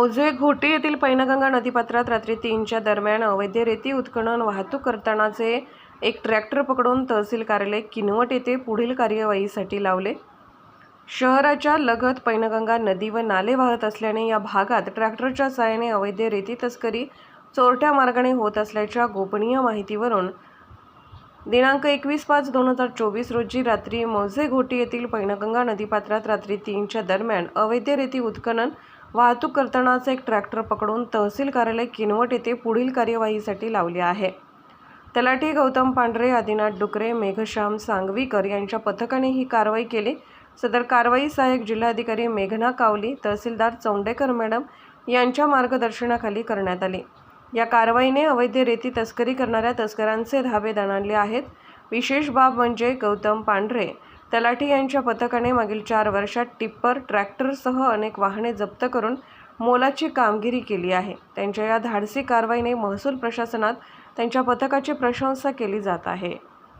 मौजे घोटी येथील पैनगंगा नदीपात्रात रात्री तीनच्या दरम्यान अवैध रेती उत्खनन वाहतूक करतानाचे एक ट्रॅक्टर पकडून तहसील कार्यालय किनवट येथे पुढील कार्यवाहीसाठी लावले. शहराच्या लगत पैनगंगा नदी व नाले वाहत असल्याने या भागात ट्रॅक्टरच्या साहाय्याने अवैध रेती तस्करी चोरट्या मार्गाने होत असल्याच्या गोपनीय माहितीवरून दिनांक एकवीस पाच दोन हजार चोवीस रोजी रात्री मौजे घोटी येथील पैनगंगा नदीपात्रात रात्री तीनच्या दरम्यान अवैध रेती उत्खनन वाहतूक करतानाचा एक ट्रॅक्टर पकडून तहसील कार्यालय किनवट येथे पुढील कार्यवाहीसाठी लावले आहे. तलाठी गौतम पांढरे आदिनाथ डुकरे मेघश्याम सांगवीकर यांच्या पथकाने ही कारवाई केली. सदर कारवाई सहाय्यक जिल्हाधिकारी मेघना कावली तहसीलदार चौंडेकर मॅडम यांच्या मार्गदर्शनाखाली करण्यात आली. या कारवाईने अवैध रेती तस्करी करणाऱ्या तस्करांचे धाबे दणाणले आहेत. विशेष बाब म्हणजे गौतम पांढरे तलाठी यांच्या पथकाने मागील चार वर्षात टिप्पर ट्रॅक्टरसह अनेक वाहने जप्त करून मोलाची कामगिरी केली आहे. त्यांच्या या धाडसी कारवाईने महसूल प्रशासनात त्यांच्या पथकाची प्रशंसा केली जात आहे.